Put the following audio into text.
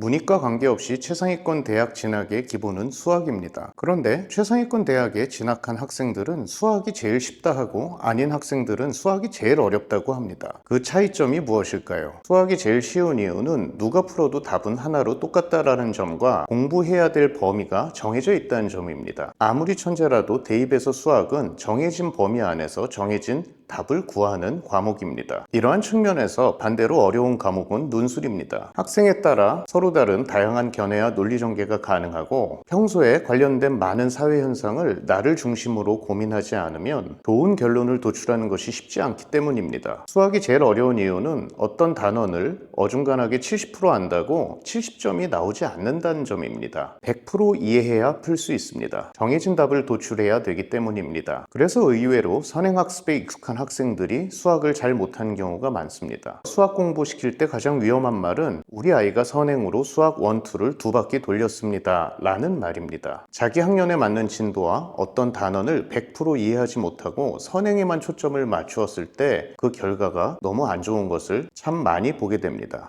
문이과 관계없이 최상위권 대학 진학의 기본은 수학입니다. 그런데 최상위권 대학에 진학한 학생들은 수학이 제일 쉽다 하고 아닌 학생들은 수학이 제일 어렵다고 합니다. 그 차이점이 무엇일까요? 수학이 제일 쉬운 이유는 누가 풀어도 답은 하나로 똑같다라는 점과 공부해야 될 범위가 정해져 있다는 점입니다. 아무리 천재라도 대입에서 수학은 정해진 범위 안에서 정해진 답을 구하는 과목입니다. 이러한 측면에서 반대로 어려운 과목은 논술입니다. 학생에 따라 서로 다른 다양한 견해와 논리 전개가 가능하고 평소에 관련된 많은 사회 현상을 나를 중심으로 고민하지 않으면 좋은 결론을 도출하는 것이 쉽지 않기 때문입니다. 수학이 제일 어려운 이유는 어떤 단원을 어중간하게 70% 안다고 70점이 나오지 않는다는 점입니다. 100% 이해해야 풀 수 있습니다. 정해진 답을 도출해야 되기 때문입니다. 그래서 의외로 선행학습에 익숙한 학생들이 수학을 잘 못하는 경우가 많습니다. 수학 공부시킬 때 가장 위험한 말은 우리 아이가 선행으로 수학 1, 2를 두 바퀴 돌렸습니다. 라는 말입니다. 자기 학년에 맞는 진도와 어떤 단원을 100% 이해하지 못하고 선행에만 초점을 맞추었을 때 그 결과가 너무 안 좋은 것을 참 많이 보게 됩니다.